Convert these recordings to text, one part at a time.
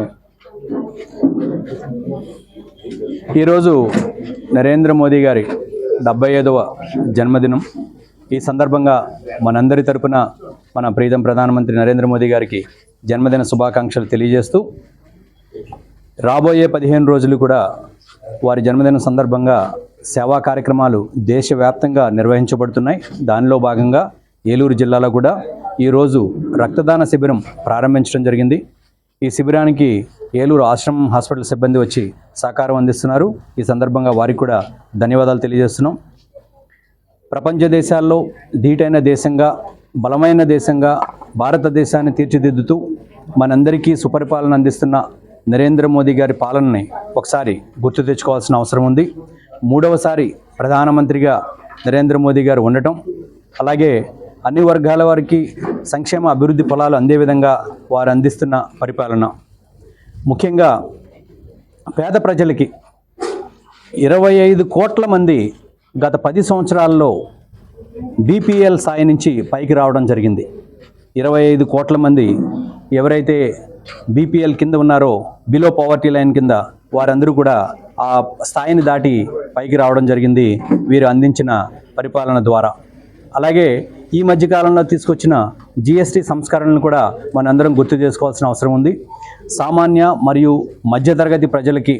Okay. ఈరోజు నరేంద్ర మోదీ గారి డెబ్బై ఐదవ జన్మదినం. ఈ సందర్భంగా మనందరి తరపున మన ప్రీతం ప్రధానమంత్రి నరేంద్ర మోదీ గారికి జన్మదిన శుభాకాంక్షలు తెలియజేస్తూ రాబోయే పదిహేను రోజులు కూడా వారి జన్మదిన సందర్భంగా సేవా కార్యక్రమాలు దేశవ్యాప్తంగా నిర్వహించబడుతున్నాయి. దానిలో భాగంగా ఏలూరు జిల్లాలో కూడా ఈరోజు రక్తదాన శిబిరం ప్రారంభించడం జరిగింది. ఈ శిబిరానికి ఏలూరు ఆశ్రమం హాస్పిటల్ సిబ్బంది వచ్చి సహకారం అందిస్తున్నారు. ఈ సందర్భంగా వారికి కూడా ధన్యవాదాలు తెలియజేస్తున్నాం. ప్రపంచ దేశాల్లో ధీటైన దేశంగా బలమైన దేశంగా భారతదేశాన్ని తీర్చిదిద్దుతూ మనందరికీ సుపరిపాలన అందిస్తున్న నరేంద్ర మోదీ గారి పాలనని ఒకసారి గుర్తు తెచ్చుకోవాల్సిన అవసరం ఉంది. మూడవసారి ప్రధానమంత్రిగా నరేంద్ర మోదీ గారు ఉండటం అలాగే అన్ని వర్గాల వారికి సంక్షేమ అభివృద్ధి ఫలాలు అందే విధంగా వారు అందిస్తున్న పరిపాలన. ముఖ్యంగా పేద ప్రజలకి ఇరవై ఐదు కోట్ల మంది గత పది సంవత్సరాల్లో బీపీఎల్ స్థాయి నుంచి పైకి రావడం జరిగింది. ఇరవై ఐదు కోట్ల మంది ఎవరైతే బీపీఎల్ కింద ఉన్నారో బిలో పవర్టీ లైన్ కింద వారందరూ కూడా ఆ స్థాయిని దాటి పైకి రావడం జరిగింది వీరు అందించిన పరిపాలన ద్వారా. అలాగే ఈ మధ్యకాలంలో తీసుకొచ్చిన జిఎస్టీ సంస్కరణలను కూడా మనందరం గుర్తు చేసుకోవాల్సిన అవసరం ఉంది. సామాన్య మరియు మధ్యతరగతి ప్రజలకి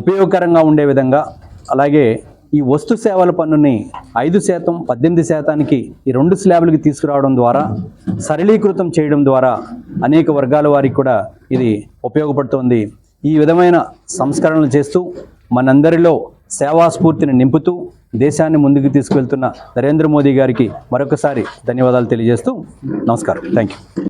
ఉపయోగకరంగా ఉండే విధంగా అలాగే ఈ వస్తు సేవల పన్నుని ఐదు శాతం పద్దెనిమిది శాతానికి ఈ రెండు స్లాబులకి తీసుకురావడం ద్వారా సరళీకృతం చేయడం ద్వారా అనేక వర్గాల వారికి కూడా ఇది ఉపయోగపడుతోంది. ఈ విధమైన సంస్కరణలు చేస్తూ మనందరిలో సేవా స్ఫూర్తిని నింపుతూ దేశాన్ని ముందుకు తీసుకెళ్తున్న నరేంద్ర మోదీ గారికి మరొకసారి ధన్యవాదాలు తెలియజేస్తూ నమస్కారం. Thank you